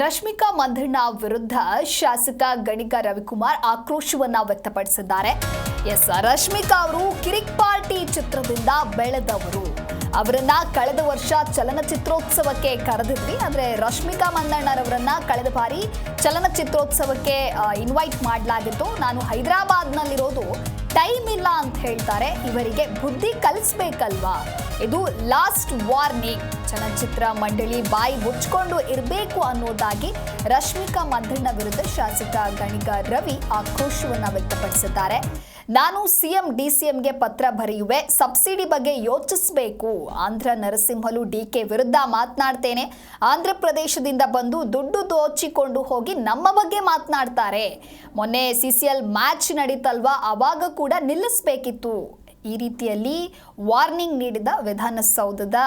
ರಶ್ಮಿಕಾ ಮಂದಣ್ಣ ವಿರುದ್ಧ ಶಾಸಕ ಗಣಿಗ ರವಿಕುಮಾರ್ ಆಕ್ರೋಶವನ್ನ ವ್ಯಕ್ತಪಡಿಸಿದ್ದಾರೆ. ಎಸ್, ರಶ್ಮಿಕಾ ಅವರು ಕಿರಿಕ್ ಪಾರ್ಟಿ ಚಿತ್ರದಿಂದ ಬೆಳೆದವರು. ಅವರನ್ನ ಕಳೆದ ವರ್ಷ ಚಲನಚಿತ್ರೋತ್ಸವಕ್ಕೆ ಕರೆದಿದ್ವಿ. ಅಂದ್ರೆ ರಶ್ಮಿಕಾ ಮಂದಣ್ಣರವರನ್ನ ಕಳೆದ ಬಾರಿ ಚಲನಚಿತ್ರೋತ್ಸವಕ್ಕೆ ಇನ್ವೈಟ್ ಮಾಡಲಾಗಿತ್ತು. ನಾನು ಹೈದರಾಬಾದ್ನಲ್ಲಿರೋದು ಟೈಮ್ ಇಲ್ಲ ಅಂತ ಹೇಳ್ತಾರೆ. ಇವರಿಗೆ ಬುದ್ಧಿ ಕಲಿಸ್ಬೇಕಲ್ವಾ? ಇದು ಲಾಸ್ಟ್ ವಾರ್ನಿಂಗ್ ಚಲನಚಿತ್ರ ಮಂಡಳಿ ಬಾಯಿ ಮುಚ್ಕೊಂಡು ಇರಬೇಕು ಅನ್ನೋದಾಗಿ ರಶ್ಮಿಕಾ ಮಂದಣ್ಣ ವಿರುದ್ಧ ಶಾಸಕ ಗಣಿಗ ರವಿ ಆಕ್ರೋಶವನ್ನು ವ್ಯಕ್ತಪಡಿಸಿದ್ದಾರೆ. ನಾನು ಸಿಎಂ, ಡಿಸಿಎಂಗೆ ಪತ್ರ ಬರೆಯುವೆ, ಸಬ್ಸಿಡಿ ಬಗ್ಗೆ ಯೋಚಿಸಬೇಕು. ಆಂಧ್ರ ನರಸಿಂಹಲು ಡಿ ಕೆ ವಿರುದ್ಧ ಮಾತನಾಡ್ತೇನೆ. ಆಂಧ್ರ ಪ್ರದೇಶದಿಂದ ಬಂದು ದುಡ್ಡು ದೋಚಿಕೊಂಡು ಹೋಗಿ ನಮ್ಮ ಬಗ್ಗೆ ಮಾತನಾಡ್ತಾರೆ. ಮೊನ್ನೆ ಸಿ ಸಿ ಎಲ್ ಮ್ಯಾಚ್ ನಡೀತಲ್ವಾ? ಅವಾಗ ಕೂಡ ನಿಲ್ಲಿಸಬೇಕಿತ್ತು. ಈ ರೀತಿಯಲ್ಲಿ ವಾರ್ನಿಂಗ್ ನೀಡಿದ ವಿಧಾನಸೌಧದ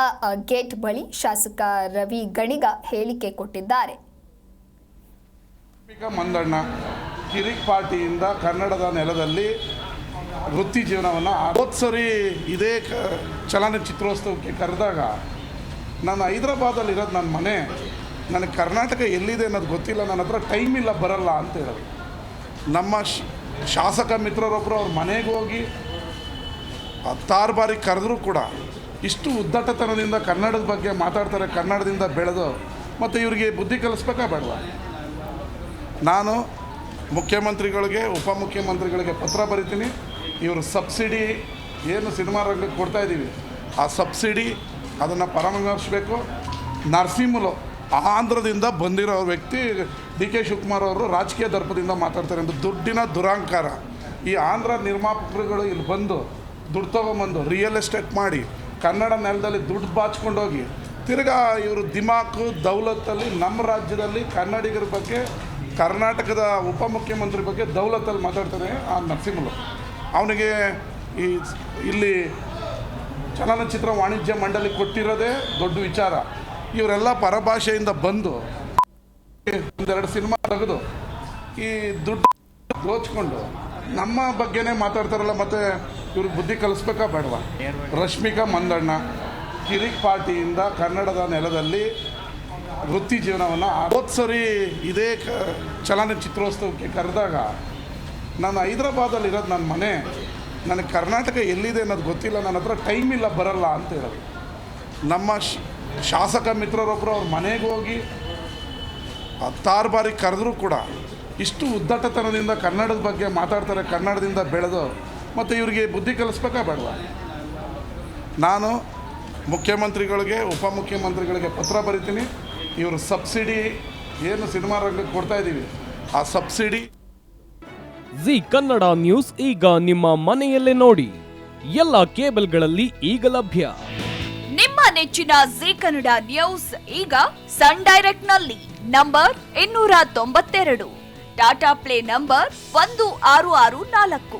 ಗೇಟ್ ಬಳಿ ಶಾಸಕ ರವಿ ಗಣಿಗ ಹೇಳಿಕೆ ಕೊಟ್ಟಿದ್ದಾರೆ. ಮಂದಣ್ಣ ಕಿರಿಕ್ ಪಾರ್ಟಿಯಿಂದ ಕನ್ನಡದ ನೆಲದಲ್ಲಿ ವೃತ್ತಿ ಜೀವನವನ್ನು ಸರಿ ಇದೇ ಚಲನಚಿತ್ರೋತ್ಸವಕ್ಕೆ ಕರೆದಾಗ ನಾನು ಹೈದರಾಬಾದಲ್ಲಿರೋದು ನನ್ನ ಮನೆ. ನನಗೆ ಕರ್ನಾಟಕ ಎಲ್ಲಿದೆ ಅನ್ನೋದು ಗೊತ್ತಿಲ್ಲ, ನನ್ನ ಹತ್ರ ಟೈಮ್ ಇಲ್ಲ, ಬರಲ್ಲ ಅಂತ ಹೇಳೋದು ನಮ್ಮ ಶಾಸಕ ಮಿತ್ರರೊಬ್ಬರು ಅವ್ರ ಮನೆಗೆ ಹೋಗಿ ಹತ್ತಾರು ಬಾರಿ ಕರೆದ್ರೂ ಕೂಡ ಇಷ್ಟು ಉದ್ದಟತನದಿಂದ ಕನ್ನಡದ ಬಗ್ಗೆ ಮಾತಾಡ್ತಾರೆ, ಕನ್ನಡದಿಂದ ಬೆಳೆದು ಮತ್ತು ಇವರಿಗೆ ಬುದ್ಧಿ ಕಲಿಸ್ಬೇಕಾ ನಾನು ಮುಖ್ಯಮಂತ್ರಿಗಳಿಗೆ, ಉಪಮುಖ್ಯಮಂತ್ರಿಗಳಿಗೆ ಪತ್ರ ಬರಿತೀನಿ. ಇವರು ಸಬ್ಸಿಡಿ ಏನು ಸಿನಿಮಾ ರಂಗಕ್ಕೆ ಕೊಡ್ತಾ ಇದ್ದೀವಿ, ಆ ಸಬ್ಸಿಡಿ ಅದನ್ನು ಪರಾಮರ್ಶಿಸಬೇಕು. ನರಸಿಂಹಲು ಆಂಧ್ರದಿಂದ ಬಂದಿರೋ ವ್ಯಕ್ತಿ ಡಿ ಕೆ ಶಿವಕುಮಾರ್ ಅವರು ರಾಜಕೀಯ ದರ್ಪದಿಂದ ಮಾತಾಡ್ತಾರೆ. ಅಂತ ದುಡ್ಡಿನ ದುರಾಂಕಾರ. ಈ ಆಂಧ್ರ ನಿರ್ಮಾಪಕರುಗಳು ಇಲ್ಲಿ ಬಂದು ದುಡ್ಡು ತೊಗೊಂಬಂದು ರಿಯಲ್ ಎಸ್ಟೇಟ್ ಮಾಡಿ ಕನ್ನಡ ನೆಲದಲ್ಲಿ ದುಡ್ಡು ಬಾಚ್ಕೊಂಡೋಗಿ ತಿರ್ಗಾ ಇವರು ದಿಮಾಕು, ದೌಲತ್ತಲ್ಲಿ ನಮ್ಮ ರಾಜ್ಯದಲ್ಲಿ ಕನ್ನಡಿಗರ ಬಗ್ಗೆ, ಕರ್ನಾಟಕದ ಉಪಮುಖ್ಯಮಂತ್ರಿ ಬಗ್ಗೆ ದೌಲತ್ತಲ್ಲಿ ಮಾತಾಡ್ತಾನೆ ಆ ನರಸಿಂಹಲು. ಅವನಿಗೆ ಈ ಇಲ್ಲಿ ಚಲನಚಿತ್ರ ವಾಣಿಜ್ಯ ಮಂಡಳಿ ಕೊಟ್ಟಿರೋದೇ ದೊಡ್ಡ ವಿಚಾರ. ಇವರೆಲ್ಲ ಪರಭಾಷೆಯಿಂದ ಬಂದು ಒಂದೆರಡು ಸಿನಿಮಾ ತೆಗೆದು ಈ ದುಡ್ಡು ದೋಚ್ಕೊಂಡು ನಮ್ಮ ಬಗ್ಗೆನೇ ಮಾತಾಡ್ತಾರಲ್ಲ, ಮತ್ತೆ ಇವ್ರಿಗೆ ಬುದ್ಧಿ ಕಲಿಸ್ಬೇಕಾ ಬೇಡವಾ? ರಶ್ಮಿಕಾ ಮಂದಣ್ಣ, ಕಿರಿಕ್ ಪಾರ್ಟಿಯಿಂದ ಕನ್ನಡದ ನೆಲದಲ್ಲಿ ವೃತ್ತಿ ಜೀವನವನ್ನು ಅರವತ್ತು ಸರಿ ಇದೇ ಕ ಚಲನಚಿತ್ರೋತ್ಸವಕ್ಕೆ ಕರೆದಾಗ ನಾನು ಹೈದ್ರಾಬಾದಲ್ಲಿ ಇರೋದು ನನ್ನ ಮನೆ. ನನಗೆ ಕರ್ನಾಟಕ ಎಲ್ಲಿದೆ ಅನ್ನೋದು ಗೊತ್ತಿಲ್ಲ ನನ್ನ ಹತ್ರ ಟೈಮ್ ಇಲ್ಲ, ಬರಲ್ಲ ಅಂತ ಹೇಳೋದು. ನಮ್ಮ ಶಾಸಕ ಮಿತ್ರರೊಬ್ಬರು ಅವ್ರ ಮನೆಗೆ ಹೋಗಿ ಹತ್ತಾರು ಬಾರಿ ಕರೆದ್ರೂ ಕೂಡ ಇಷ್ಟು ಉದ್ದಟತನದಿಂದ ಕನ್ನಡದ ಬಗ್ಗೆ ಮಾತಾಡ್ತಾರೆ, ಕನ್ನಡದಿಂದ ಬೆಳೆದು ಮತ್ತು ಇವರಿಗೆ ಬುದ್ಧಿ ಕಲಿಸ್ಬೇಕಾ ಬೇಡವಾ ನಾನು ಮುಖ್ಯಮಂತ್ರಿಗಳಿಗೆ ಉಪಮುಖ್ಯಮಂತ್ರಿಗಳಿಗೆ ಪತ್ರ ಬರಿತೀನಿ. ಇವರು ಸಬ್ಸಿಡಿ ಏನು ಸಿನಿಮಾ ರಂಗಕ್ಕೆ ಕೊಡ್ತಾ ಇದ್ದೀವಿ ಆ ಸಬ್ಸಿಡಿ ಜಿ ಕನ್ನಡ ನ್ಯೂಸ್ ಈಗ ನಿಮ್ಮ ಮನೆಯಲ್ಲೇ ನೋಡಿ. ಎಲ್ಲ ಕೇಬಲ್ಗಳಲ್ಲಿ ಈಗ ಲಭ್ಯ. ನಿಮ್ಮ ನೆಚ್ಚಿನ ಜಿ ಕನ್ನಡ ನ್ಯೂಸ್ ಈಗ ಸನ್ ಡೈರೆಕ್ಟ್ನಲ್ಲಿ ನಂಬರ್ ಇನ್ನೂರ ತೊಂಬತ್ತೆರಡು. ಟಾಟಾ ಪ್ಲೇ ನಂಬರ್ ಒಂದು ಆರು ಆರು ನಾಲ್ಕು.